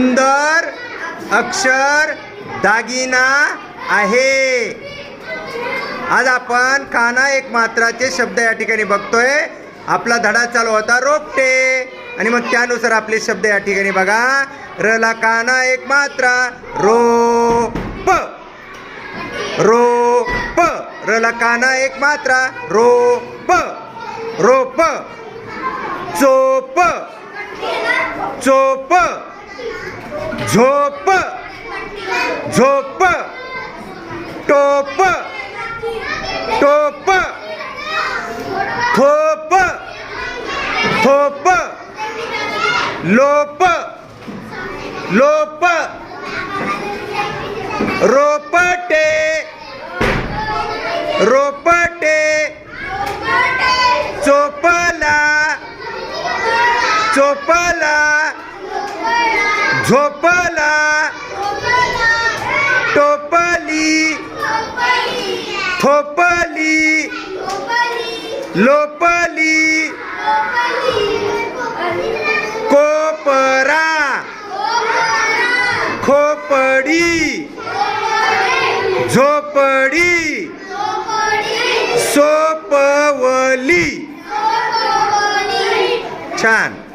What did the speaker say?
सुंदर अक्षर दागिना आहे. आज आपण काना एक मात्राचे शब्द या ठिकाणी बघतोय. आपला धडा चालू होता रोपटे. आणि मग त्यानुसार आपले शब्द या ठिकाणी बघा. रला काना एक मात्रा रो प रो प काना एक मात्रा रो प रोप. चोप. चोप. झोप झोप टोप टोप थोप थोप लोप लोप रोपटे रोपटे चोपला चोपला झोपला. टोपली. थोपली. लोपली. कोपरा. खोपडी. झोपडी. सोपवली. छान.